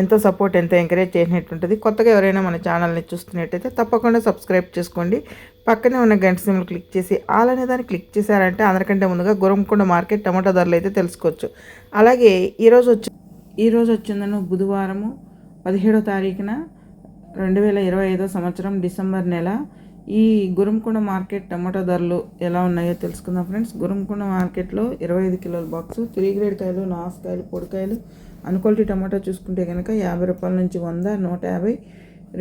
ఎంతో సపోర్ట్ ఎంతో ఎంకరేజ్ చేసినట్టుంటుంది కొత్తగా ఎవరైనా మన ఛానల్ని చూస్తున్నట్టయితే తప్పకుండా సబ్స్క్రైబ్ చేసుకోండి. పక్కనే ఉన్న గంట సింబల్ క్లిక్ చేసి ఆల్ అనే దాన్ని క్లిక్ చేశారంటే అందరికంటే ముందుగా గురంకొండ మార్కెట్ టమాటా ధరలు అయితే తెలుసుకోవచ్చు. అలాగే ఈరోజు వచ్చి ఈరోజు వచ్చిందను బుధవారము పదిహేడో తారీఖున రెండు వేల ఇరవై ఐదో సంవత్సరం డిసెంబర్ నెల. ఈ గురంకొండ మార్కెట్ టమాటా ధరలు ఎలా ఉన్నాయో తెలుసుకుందాం ఫ్రెండ్స్. గురంకొండ మార్కెట్లో ఇరవై ఐదు కిలోల బాక్సు త్రీ గ్రేడ్ కాయలు నాసుకాయలు పొడికాయలు అన్క్వాలిటీ టమాటా చూసుకుంటే కనుక యాభై రూపాయల నుంచి వంద నూట యాభై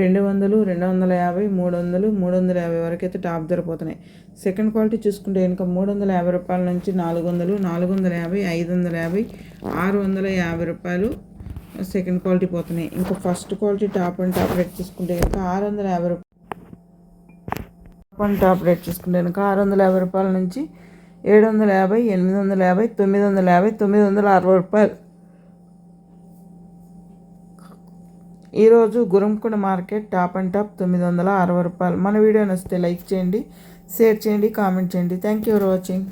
రెండు వందలు రెండు వందల యాభై మూడు వందలు మూడు వందల యాభై వరకు అయితే టాప్ ధరపోతున్నాయి సెకండ్ క్వాలిటీ చూసుకుంటే కనుక మూడు వందల యాభై రూపాయల నుంచి నాలుగు వందలు నాలుగు వందల యాభై ఐదు వందల యాభై ఆరు వందల యాభై రూపాయలు సెకండ్ క్వాలిటీ పోతున్నాయి. ఇంకా first quality top and top rate చూసుకుంటే కనుక ఆరు వందల యాభై రూపాయలు టాప్ అండ్ టాప్ రేట్ ఆరు వందల యాభై రూపాయల నుంచి ఏడు వందల యాభై ఎనిమిది వందల యాభై తొమ్మిది వందల యాభై తొమ్మిది వందల అరవై రూపాయలు. ఈరోజు Gurramkonda market top and top తొమ్మిది వందల అరవై రూపాయలు. మన వీడియో నచ్చితే లైక్ చేయండి షేర్ చేయండి కామెంట్ చేయండి. Thank you for watching